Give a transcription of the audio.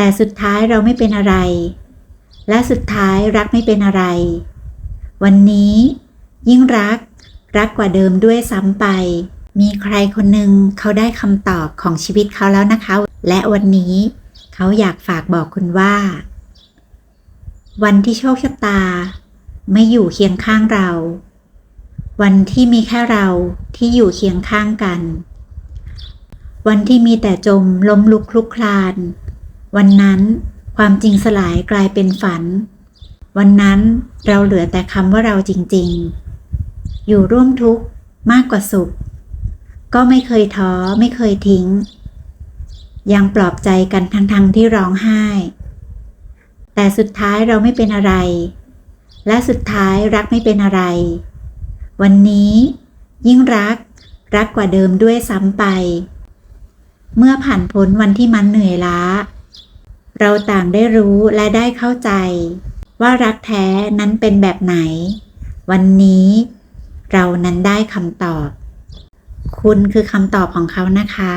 แต่สุดท้ายเราไม่เป็นอะไร และสุดท้ายรักไม่เป็นอะไร วันนี้ ยิ่งรัก รักกว่าเดิมด้วยซ้ำไป มีใครคนหนึ่งเขาได้คำตอบของชีวิตเขาแล้วนะคะ และวันนี้เขาอยากฝากบอกคุณว่า วันที่โชคชะตา ไม่อยู่เคียงข้างเรา วันที่มีแค่เราที่อยู่เคียงข้างกันวันที่มีแต่จมล้มลุกคลุกคลาน วันนั้นความจริงสลายกลายเป็นฝัน วันนั้นเราเหลือแต่คำว่าเราจริงๆ อยู่ร่วมทุกข์มากกว่าสุข ก็ไม่เคยท้อไม่เคยทิ้ง ยังปลอบใจกันทั้งๆที่ร้องไห้ แต่สุดท้ายเราไม่เป็นอะไร และสุดท้ายรักไม่เป็นอะไร วันนี้ยิ่งรักรักกว่าเดิมด้วยซ้ำไป เมื่อผ่านพ้นวันที่มันเหนื่อยล้า เราต่างได้รู้และได้เข้าใจ ว่ารักแท้นั้นเป็นแบบไหน วันนี้ เรานั้นได้คำตอบ คุณคือคำตอบของเขานะคะ